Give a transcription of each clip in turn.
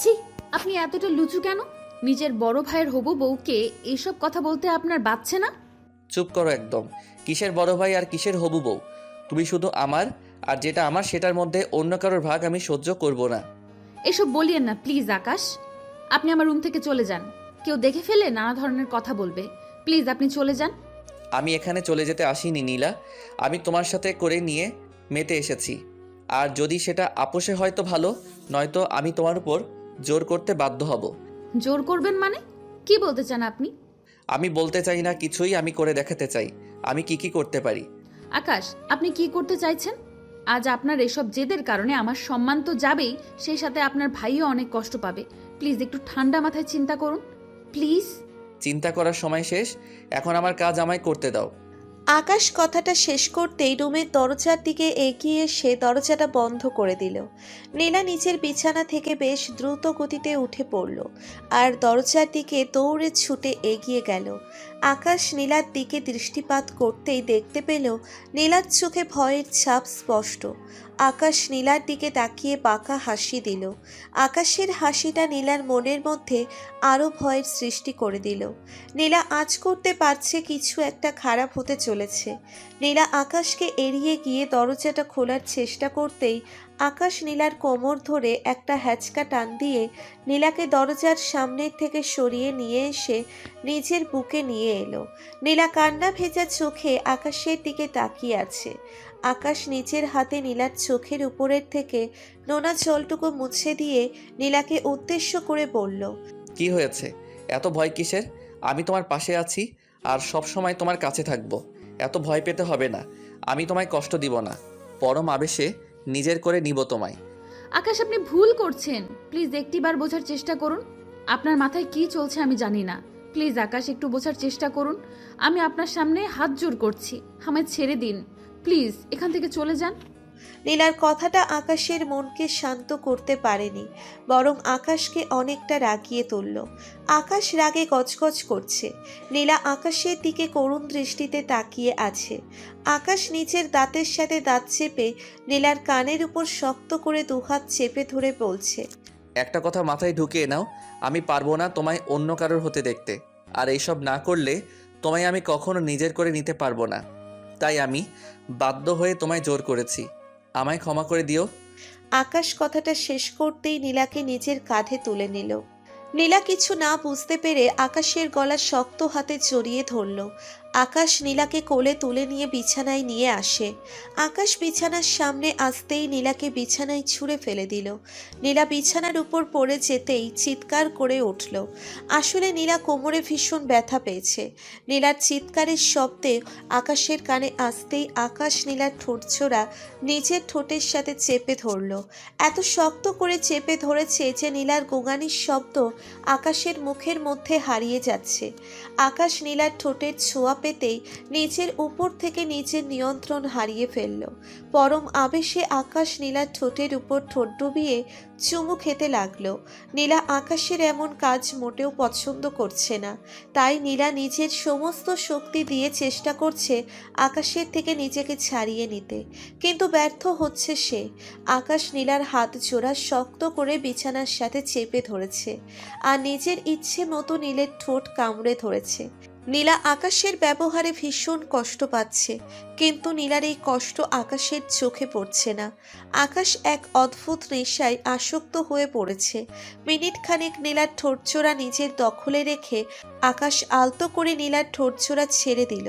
ছি আপনি এতটা লুচু কেন? নিজের বড় ভাইয়ের হবু বউকে এইসব কথা বলতে আপনার বাচ্ছে না? চুপ করো একদম। কিসের বড় ভাই আর কিসের হবু বউ? তুমি শুধু আমার আর যেটা আমার সেটার মধ্যে অন্য কারোর ভাগ আমি সহ্য করব না। এসব বলিয়েন না প্লিজ আকাশ। আপনি আমার রুম থেকে চলে যান। কেউ দেখে ফেলে নানা ধরনের কথা বলবে। প্লিজ আপনি চলে যান। আমি এখানে চলে যেতে আসিনি নীলা। আমি তোমার সাথে করে নিয়ে মেতে এসেছি। আর যদি সেটা আপোষে হয়তো ভালো নয়তো আমি তোমার উপর জোর করতে বাধ্য হব। জোর করবেন মানে? কি বলতে চান আপনি? আমি বলতে চাই না কিছুই আমি করে দেখাতে চাই। আমি কি কি করতে পারি? আকাশ আপনি কি করতে চাইছেন? আজ আপনার এসব জেদের কারণে আমার সম্মান তো যাবেই সেই সাথে আপনার ভাইও অনেক কষ্ট পাবে। প্লিজ একটু ঠান্ডা মাথায় চিন্তা করুন। প্লিজ। চিন্তা করার সময় শেষ। এখন আমার কাজ আমায় করতে দাও। আকাশ কথাটা শেষ করতেই রুমের দরজার দিকে এগিয়ে সে দরজাটা বন্ধ করে দিল। নীলা নিচের বিছানা থেকে বেশ দ্রুত গতিতে উঠে পড়ল আর দরজার দিকে দৌড়ে ছুটে এগিয়ে গেল। আকাশ নীলার দিকে দৃষ্টিপাত করতেই দেখতে পেল নীলার চোখে ভয়ের ছাপ স্পষ্ট। আকাশ নীলার দিকে তাকিয়ে বাঁকা হাসি দিল। আকাশের হাসিটা নীলার মনের মধ্যে আরও ভয়ের সৃষ্টি করে দিল। নীলা আজ করতে পারছে কিছু একটা খারাপ হতে চলেছে। নীলা আকাশকে এড়িয়ে গিয়ে দরজাটা খোলার চেষ্টা করতেই আকাশ নীলার কোমর ধরে একটা হ্যাচকা টান দিয়ে নীলাকে দরজার সামনের থেকে সরিয়ে নিয়ে এসে নিজের বুকে নিয়ে এলো। নীলা কান্না ভেজা চোখে আকাশের দিকে তাকিয়ে আছে। আকাশ নিচের হাতে নীলার চোখের উপরের থেকে নোনা জলটুকু মুছে দিয়ে নীলাকে উদ্দেশ্য করে বলল, কি হয়েছে? এত ভয় কিসের? আমি তোমার পাশে আছি আর সব সময় তোমার কাছে থাকব। এত ভয় পেতে হবে না। আমি তোমায় কষ্ট দিব না। পরম আবেশে নিজের করে নিব তোমায়। আকাশ, আপনি ভুল করছেন। প্লিজ, একটিবার বোঝার চেষ্টা করুন। আপনার মাথায় কি চলছে আমি জানি না। প্লিজ, আকাশ, একটু বোঝার চেষ্টা করুন। আমি আপনার সামনে হাত জোর করছি। আমায় ছেড়ে দিন। প্লিজ, এখান থেকে চলে যান। নীলার কথাটা আকাশের মনকে শান্ত করতে পারেনি, বরং আকাশকে অনেকটা রাগিয়ে তুলল। আকাশ রাগে গজগজ করছে। নীলা আকাশের দিকে করুণ দৃষ্টিতে তাকিয়ে আছে। আকাশ নিচের দাঁতের সাথে দাঁত চেপে নীলার কানের উপর শক্ত করে দুহাত চেপে ধরে বলছে, একটা কথা মাথায় ঢুকিয়ে নাও, আমি পারব না তোমায় অন্য কারোর হতে দেখতে। আর এইসব না করলে তোমায় আমি কখনো নিজের করে নিতে পারব না। তাই আমি বাধ্য হয়ে তোমায় জোর করেছি। আমায় ক্ষমা করে দিও। আকাশ কথাটা শেষ করতেই নীলাকে নিজের কাঁধে তুলে নিল। নীলা কিছু না বুঝতে পেরে আকাশের গলা শক্ত হাতে জড়িয়ে ধরল। আকাশ নীলাকে কোলে তুলে নিয়ে বিছানায় নিয়ে আসে। আকাশ বিছানার সামনে আসতেই নীলাকে বিছানায় ছুঁড়ে ফেলে দিল। নীলা বিছানার উপর পড়ে যেতেই চিৎকার করে উঠল। আসলে নীলা কোমরে ভীষণ ব্যথা পেয়েছে। নীলার চিৎকারের শব্দে আকাশের কানে আসতেই আকাশ নীলার ঠোঁটছোড়া নিজের ঠোঁটের সাথে চেপে ধরল। এত শক্ত করে চেপে ধরেছে যে নীলার গোগানির শব্দ আকাশের মুখের মধ্যে হারিয়ে যাচ্ছে। আকাশ নীলার ঠোঁটের ছোঁয়া পেতেই নিচের উপর থেকে নিচের নিয়ন্ত্রণ হারিয়ে ফেলল। পরম আবেশে আকাশ নীলার ঠোঁটের উপর ঠোঁট ডুবিয়ে চুমু খেতে লাগল। নীলা আকাশের এমন কাজ মোটেও পছন্দ করছে না। তাই নীলা নিজের সমস্ত শক্তি দিয়ে চেষ্টা করছে আকাশের থেকে নিজেকে ছাড়িয়ে নিতে। কিন্তু ব্যর্থ হচ্ছে সে। আকাশ নীলার হাত জোড়া শক্ত করে বিছানার সাথে চেপে ধরেছে। আর নিজের ইচ্ছে মতো নীলের ঠোঁট কামড়ে ধরেছে। নীলা আকাশের ব্যবহারে ভীষণ কষ্ট পাচ্ছে, কিন্তু নীলার এই কষ্ট আকাশের চোখে পড়ছে না। আকাশ এক অদ্ভুত নেশায় আসক্ত হয়ে পড়েছে। মিনিট খানেক নীলার ঠোঁটচোরা নিজের দখলে রেখে আকাশ আলতো করে নীলার ঠোঁটচোরা ছেড়ে দিল।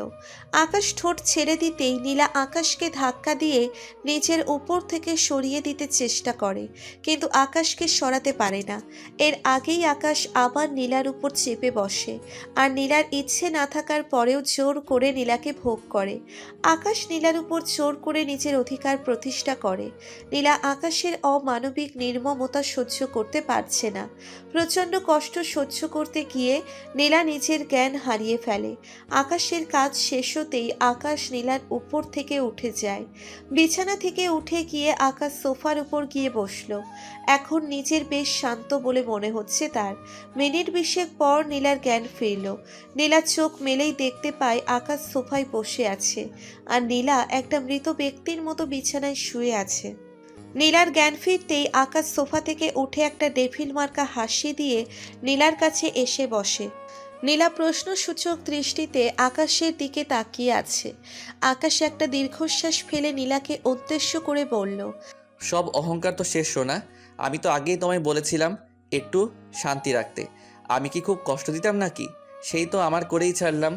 আকাশ ঠোঁট ছেড়ে দিতেই নীলা আকাশকে ধাক্কা দিয়ে নিজের উপর থেকে সরিয়ে দিতে চেষ্টা করে, কিন্তু আকাশকে সরাতে পারে না। এর আগেই আকাশ আবার নীলার উপর চেপে বসে, আর নীলার ইচ্ছে না থাকার পরেও জোর করে নীলাকে ভোগ করে। আকাশ নীলার উপর জোর করে নিজের অধিকার প্রতিষ্ঠা করে। নীলা আকাশের অমানবিক নির্মমতা সহ্য করতে পারছে না। প্রচণ্ড কষ্ট সহ্য করতে গিয়ে নীলা নিজের জ্ঞান হারিয়ে ফেলে। আকাশের কাজ শেষ হতেই আকাশ নীলার উপর থেকে উঠে যায়। বিছানা থেকে উঠে গিয়ে আকাশ সোফার উপর গিয়ে বসল। এখন নিজের বেশ শান্ত বলে মনে হচ্ছে তার। মিনিট বিশেক পর নীলার জ্ঞান ফিরল। নীলা চোখ মেলেই দেখতে পায় আকাশ সোফায় বসে আছে আর নীলা একটা মৃত ব্যক্তির মতো বিছানায় শুয়ে আছে। নীলার জ্ঞান ফিরতেই আকাশ সোফা থেকে উঠে একটা ডেফিল মার্কা হাসি দিয়ে নীলার কাছে এসে বসে। নীলা প্রশ্নসূচক দৃষ্টিতে আকাশের দিকে তাকিয়ে আছে। আকাশ একটা দীর্ঘশ্বাস ফেলে নীলাকে উদ্দেশ্য করে বলল, সব অহংকার তো শেষ শোনা আমি তো আগেই তোমায় বলেছিলাম, একটু শান্তি রাখতে। আমি কি খুব কষ্ট দিতাম নাকি? সেই তো আমার করেই ছাড়লাম।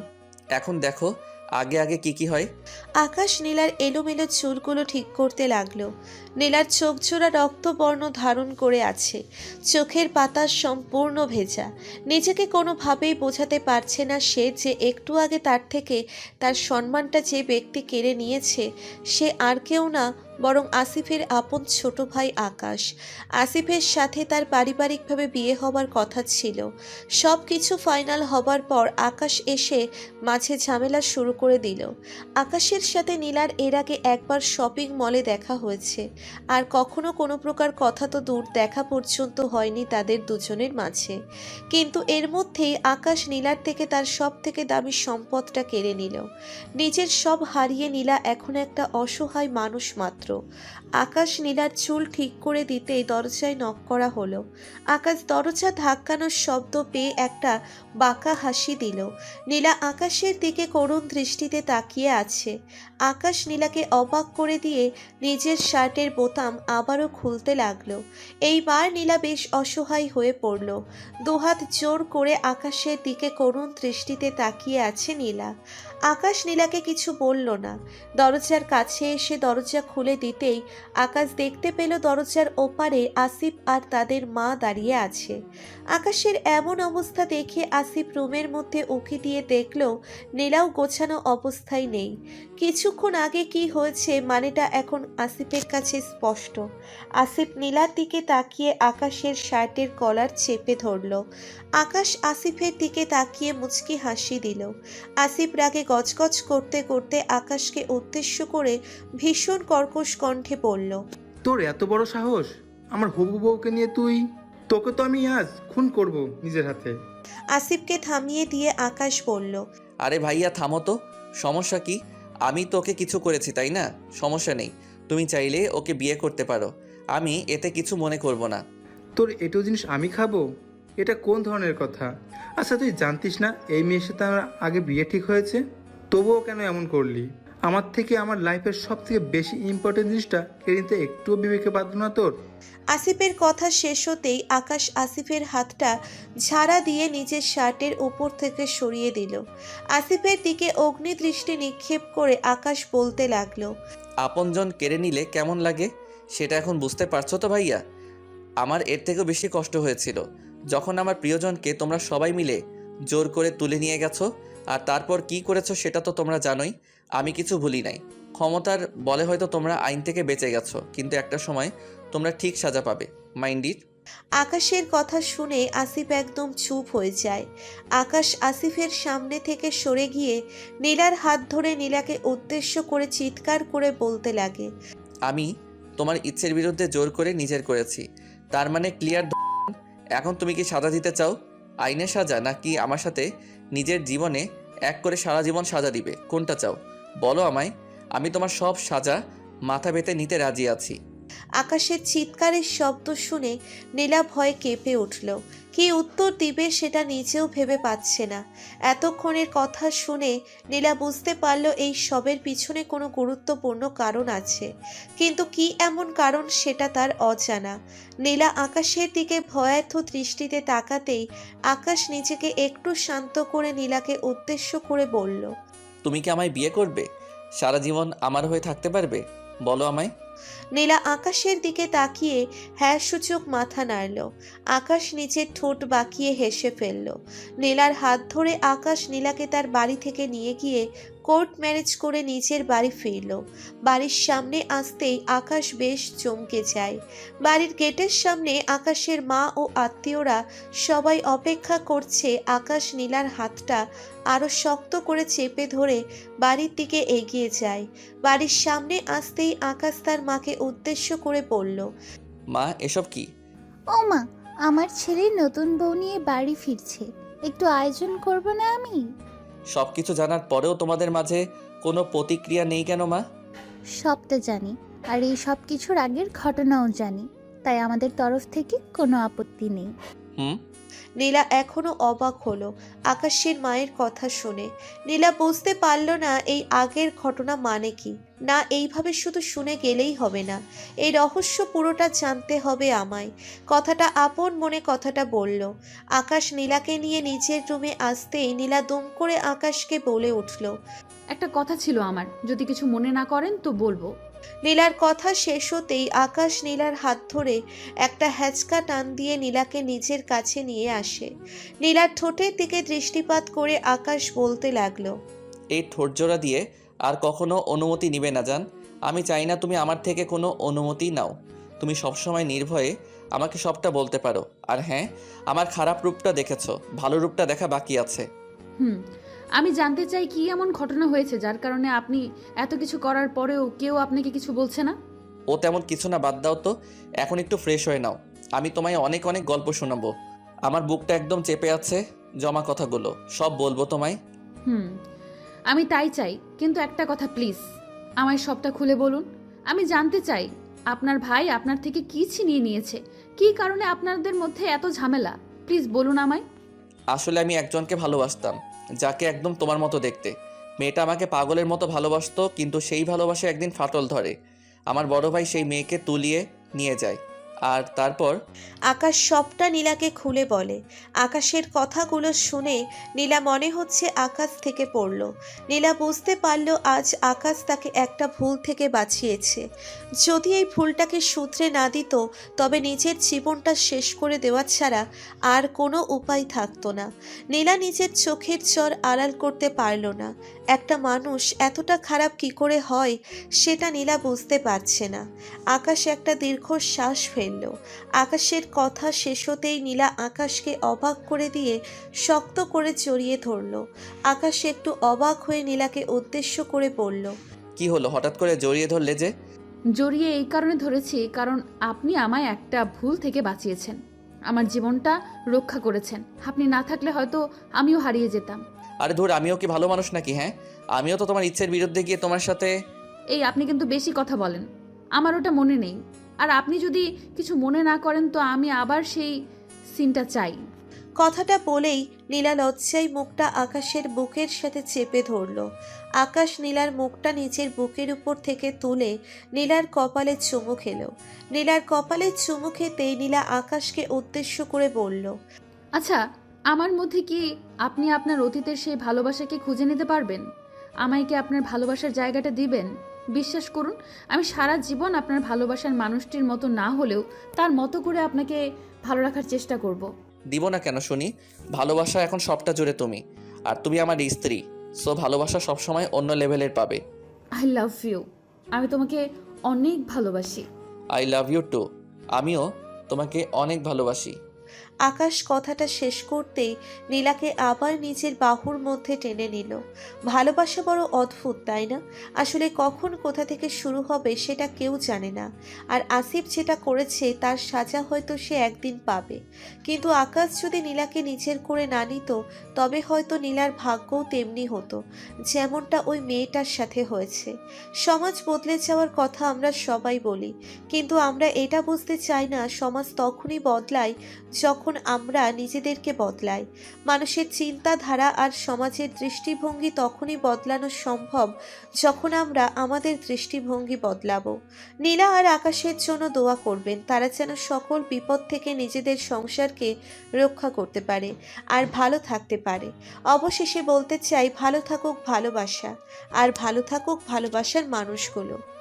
এখন দেখো, আগে আগে কি কি হয়। আকাশ নীলার এলোমেলো চুলগুলো ঠিক করতে লাগল। নীলার চোখ জোড়া রক্তবর্ণ ধারণ করে আছে। চোখের পাতা সম্পূর্ণ ভেজা। নিজেকে কোনোভাবেই বোঝাতে পারছে না সে যে একটু আগে তার থেকে তার সম্মানটা যে ব্যক্তি কেড়ে নিয়েছে, সে আর কেউ না বরং আসিফের আপন ছোট ভাই আকাশ। আসিফের সাথে তার পারিবারিকভাবে বিয়ে হবার কথা ছিল। সব কিছু ফাইনাল হবার পর আকাশ এসে মাঝে ঝামেলা শুরু করে দিল। আকাশের সাথে নীলার এর আগে একবার শপিং মলে দেখা হয়েছে। আর কখনো কোনো প্রকার কথা তো দূর দেখা পর্যন্ত হয়নি তাদের দুজনের মাঝে। কিন্তু এর মধ্যেই আকাশ নীলার থেকে তার সব থেকে দামি সম্পদটা কেড়ে নিল। নিজের সব হারিয়ে নীলা এখন একটা অসহায় মানুষ মাত্র। আকাশ নীলার চুল ঠিক করে দিতেই দরজায় নক করা হলো। আকাশ দরজা ধাক্কানোর শব্দ পেয়ে একটা বাঁকা হাসি দিল। নীলা আকাশের দিকে করুণ দৃষ্টিতে তাকিয়ে আছে। আকাশ নীলাকে অবাক করে দিয়ে নিজের শার্টের বোতাম আবারও খুলতে লাগল। এইবার নীলা বেশ অসহায় হয়ে পড়ল। দুহাত জোর করে আকাশের দিকে করুণ দৃষ্টিতে তাকিয়ে আছে নীলা। আকাশ নীলাকে কিছু বলল না। দরজার কাছে এসে দরজা খুলে দিতেই আকাশ দেখতে পেল দরজার ওপারে আসিফ আর তাদের মা দাঁড়িয়ে আছে। আকাশের এমন অবস্থা দেখে আসিফ রুমের মধ্যে উঁকি দিয়ে দেখল, নীলাও গোছানো অবস্থায় নেই। কিছুক্ষণ আগে কি হয়েছে মানেটা এখন আসিফের কাছে স্পষ্ট। আসিফ নীলার দিকে তাকিয়ে আকাশের শার্টের কলার চেপে ধরল। আকাশ আসিফের দিকে তাকিয়ে মুচকি হাসি দিল। আসিফ রাগে গজগজ করতে করতে আকাশকে উদ্দেশ্য করে ভীষণ কর্কশ কণ্ঠে পড়ল। তোর এত বড় সাহস? আমার হবু বউকে নিয়ে তুই? তোকে তো আমি আজ খুন করব নিজের হাতে। আসিফকে থামিয়ে দিয়ে আকাশ বলল আরে ভাইয়া থামো তো। সমস্যা কি? আমি তোকে কিছু করেছি তাই না? সমস্যা নেই। তুমি চাইলে ওকে বিয়ে করতে পারো। আমি এতে কিছু মনে করব না। তোর এটো জিনিস আমি খাব? এটা কোন ধরনের কথা? আচ্ছা তুই জানতিস না এই মেয়ের সাথে আমার আগে বিয়ে ঠিক হয়েছে? তবুও কেন এমন করলি? আমার থেকে আমার লাইফের সব থেকে বেশি ইম্পর্টেন্ট জিনিসটা কেড়ে নিতে একটুও বিবেকে বাঁধলো না তোর? আসিফের কথা শেষ হতেই আকাশ আসিফের হাতটা ঝাড়া দিয়ে নিজের শার্টের উপর থেকে সরিয়ে দিল। আসিফের দিকে অগ্নিদৃষ্টি নিক্ষেপ করে আকাশ বলতে লাগল আপনজন কেড়ে নিলে কেমন লাগে? সেটা এখন বুঝতে পারছ তো ভাইয়া? আমার এর থেকেও বেশি কষ্ট হয়েছিল। যখন আমার প্রিয়জনকে তোমরা সবাই মিলে জোর করে তুলে নিয়ে গেছো আর তারপর কি করেছ সেটা তো তোমরা জানোই। আমি কিছু ভুলি নাই। ক্ষমতার বলে হয়তো তোমরা আইন থেকে বেঁচে গেছো কিন্তু একটা সময় তোমরা ঠিক সাজা পাবে। Mind it. আকাশের কথা শুনে আসিফ একদম চুপ হয়ে যায়। আকাশ আসিফের সামনে থেকে সরে গিয়ে নীলার হাত ধরে নীলাকে উদ্দেশ্য করে চিৎকার করে বলতে লাগে। আমি তোমার ইচ্ছের বিরুদ্ধে জোর করে নিজের করেছি। তার মানে ক্লিয়ার এখন তুমি কি সাজা দিতে চাও? আইনের সাজা নাকি আমার সাথে নিজের জীবনে এক করে সারা জীবন সাজা দিবে? কোনটা চাও? বলো আমায়। আমি তোমার সব সাজা মাথা পেতে নিতে রাজি আছি। আকাশের চিৎকারের শব্দ শুনে নীলা ভয়ে কেঁপে উঠল। কি উত্তর দিবে সেটা নিজেও ভেবে পাচ্ছে না। এতক্ষণের কথা শুনে নীলা বুঝতে পারল এই সবের পিছনে কোনো গুরুত্বপূর্ণ কারণ আছে। কিন্তু কি এমন কারণ সেটা তার অজানা। নীলা আকাশের দিকে ভয়ার্থ দৃষ্টিতে তাকাতেই আকাশ নিজেকে একটু শান্ত করে নীলাকে উদ্দেশ্য করে বলল, তুমি কি আমায় বিয়ে করবে? সারা জীবন আমার হয়ে থাকতে পারবে? বলো আমায়। নীলা আকাশের দিকে তাকিয়ে হ্যাঁ সূচক মাথা নাড়ল। আকাশ নিচে ঠোঁট বাঁকিয়ে হেসে ফেলল। নীলার হাত ধরে আকাশ নীলাকে তার বাড়ি থেকে নিয়ে গিয়ে কোর্ট ম্যারেজ করে নিজের বাড়ি ফিরল। বাড়ির সামনে আসতেই আকাশ বেশ চমকে যায়। বাড়ির গেটের সামনে আকাশের মা ও আত্মীয়রা সবাই অপেক্ষা করছে আকাশ নীলার হাতটা আরও শক্ত করে চেপে ধরে বাড়ির দিকে এগিয়ে যায়। বাড়ির সামনে আসতেই আকাশ তার মাকে উদ্দেশ্য করে বলল মা এসব কি? ও মা আমার ছেলে নতুন বউ নিয়ে বাড়ি ফিরছে। একটু আয়োজন করব না আমি? সব কিছু জানার পরেও তোমাদের মাঝে কোনো প্রতিক্রিয়া নেই কেন মা? সবটা জানি আর এই সব কিছুর আগের ঘটনাও জানি তাই আমাদের তরফ থেকে কোনো আপত্তি নেই। হুম? নীলা এখনও অবাক হলো আকাশের মায়ের কথা শুনে। নীলা বুঝতে পারল না এই আগের ঘটনা মানে কি। না এইভাবে শুধু শুনে গেলেই হবে না। এই রহস্য পুরোটা জানতে হবে আমায়। কথাটা আপন মনে কথাটা বলল। আকাশ নীলাকে নিয়ে নিজের রুমে আসতেই নীলা দুম করে আকাশকে বলে উঠল একটা কথা ছিল আমার যদি কিছু মনে না করেন তো বলব। নীলার কথা শেষ হতেই আকাশ নীলার হাত ধরে একটা হ্যাচকা টান দিয়ে নীলাকে নিজের কাছে নিয়ে আসে। নীলার ঠোঁটের দিকে দৃষ্টিপাত করে আকাশ বলতে লাগল এই ঠোঁটজোড়া দিয়ে আর কখনো অনুমতি নিবে না জান। আমি চাই না তুমি আমার থেকে কোনো অনুমতি নাও। তুমি সবসময় নির্ভয়ে আমাকে সবটা বলতে পারো। আর হ্যাঁ আমার খারাপ রূপটা দেখেছ ভালো রূপটা দেখা বাকি আছে। হুম আমি জানতে চাই কি এমন ঘটনা হয়েছে যার কারণে আপনি এত কিছু করার পরেও কেউ আপনাকে কিছু বলছে না? ও তেমন কিছু না বাদ দাও তো। এখন একটু ফ্রেশ হয়ে নাও। আমি তোমায় অনেক অনেক গল্প শোনাবো। আমার বুকটা একদম চেপে আছে জমা কথাগুলো। সব বলব তোমায়। হুম আমি তাই চাই, কিন্তু একটা কথা প্লিজ আমায় সবটা খুলে বলুন। আমি জানতে চাই, আপনার ভাই আপনার থেকে কি ছিনিয়ে নিয়েছে? কি কারণে আপনাদের মধ্যে এত ঝামেলা? প্লিজ বলুন আমায়। আসলে আমি একজনকে ভালোবাসতাম, যাকে একদম তোমার মতো দেখতে। মেয়েটা আমাকে পাগলের মতো ভালোবাসতো, কিন্তু সেই ভালোবাসা একদিন ফাটল ধরে। আমার বড় ভাই সেই মেয়েকে তুলিয়ে নিয়ে যায়। আর তারপর? আকাশ সবটা নীলাকে খুলে বলে। আকাশের কথাগুলো শুনে নীলা মনে হচ্ছে আকাশ থেকে পড়ল। নীলা বুঝতে পারল আজ আকাশ তাকে একটা ভুল থেকে বাঁচিয়েছে। যদি এই ভুলটাকে শুধরে না দিত, তবে নিজের জীবনটা শেষ করে দেওয়া ছাড়া আর কোনো উপায় থাকতো না। নীলা নিজের চোখের জ্বর আড়াল করতে পারল না। একটা মানুষ এতটা খারাপ কি করে হয়, সেটা নীলা বুঝতে পারছে না। আকাশ একটা দীর্ঘ শ্বাস ফেলল। আকাশের কথা শেষ হতেই নীলা আকাশকে অবাক করে দিয়ে শক্ত করে জড়িয়ে ধরল। আকাশ একটু অবাক হয়ে নীলাকে উদ্দেশ্য করে বলল কি হলো? হঠাৎ করে জড়িয়ে ধরলে যে? জড়িয়ে এই কারণে ধরেছি কারণ আপনি আমায় একটা ভুল থেকে বাঁচিয়েছেন। আমার জীবনটা রক্ষা করেছেন। আপনি না থাকলে হয়তো আমিও হারিয়ে যেতাম। আরে ধর আমিও কি ভালো মানুষ নাকি হ্যাঁ? আমিও তো তোমার ইচ্ছের বিরুদ্ধে গিয়ে তোমার সাথে এই আপনি কিন্তু বেশি কথা বলেন। আমার ওটা মনে নেই। আর আপনি যদি কিছু মনে না করেন তো আমি আবার সেই সিনটা চাই। কথাটা বলেই নীলা লজ্জায় মুখটা আকাশের বুকের সাথে চেপে ধরল। আকাশ নীলার মুখটা নিচের বুকের উপর থেকে তুলে নীলার কপালে চুমু খেলো। নীলার কপালে চুমু খেতেই নীলা আকাশকে উদ্দেশ্য করে বলল আচ্ছা আমার মধ্যে কি আপনি আপনার অতীতের সেই ভালোবাসাকে খুঁজে নিতে পারবেন? আমায় কি আপনার ভালোবাসার জায়গাটা দিবেন? বিশ্বাস করুন আমি সারা জীবন আপনার ভালোবাসার মানুষটির মতো না হলেও তার মতো করে আপনাকে ভালো রাখার চেষ্টা করব। দিব না কেন শুনি? ভালোবাসা এখন সবটা জুড়ে তুমি আর তুমি আমার স্ত্রী সো ভালোবাসা সবসময় অন্য লেভেলের পাবে। আই লাভ ইউ আমি তোমাকে অনেক ভালোবাসি। আই লাভ ইউ টু আমিও তোমাকে অনেক ভালোবাসি। আকাশ কথাটা শেষ করতেই নীলাকে আবার নিজের বাহুর মধ্যে টেনে নিল। ভালোবাসা বড় অদ্ভুত, তাই না? আসলে কখন কোথা থেকে শুরু হবে সেটা কেউ জানে না। আর আসিফ যেটা করেছে তার সাজা হয়তো সে একদিন পাবে। কিন্তু আকাশ যদি নীলাকে নিজের করে না নিত, তবে হয়তো নীলার ভাগ্যও তেমনি হতো, যেমনটা ওই মেয়েটার সাথে হয়েছে। সমাজ বদলে যাওয়ার কথা আমরা সবাই বলি, কিন্তু আমরা এটা বুঝতে চাই না সমাজ তখনই বদলায় যখন আমরা নিজেদেরকে বদলাই। মানুষের চিন্তাধারা আর সমাজের দৃষ্টিভঙ্গি তখনই বদলানো সম্ভব যখন আমরা আমাদের দৃষ্টিভঙ্গি বদলাবো। নীলা আর আকাশের জন্য দোয়া করবেন, তারা যেন সকল বিপদ থেকে নিজেদের সংসারকে রক্ষা করতে পারে আর ভালো থাকতে পারে। অবশেষে বলতে চাই, ভালো থাকুক ভালোবাসা আর ভালো থাকুক ভালোবাসার মানুষগুলো।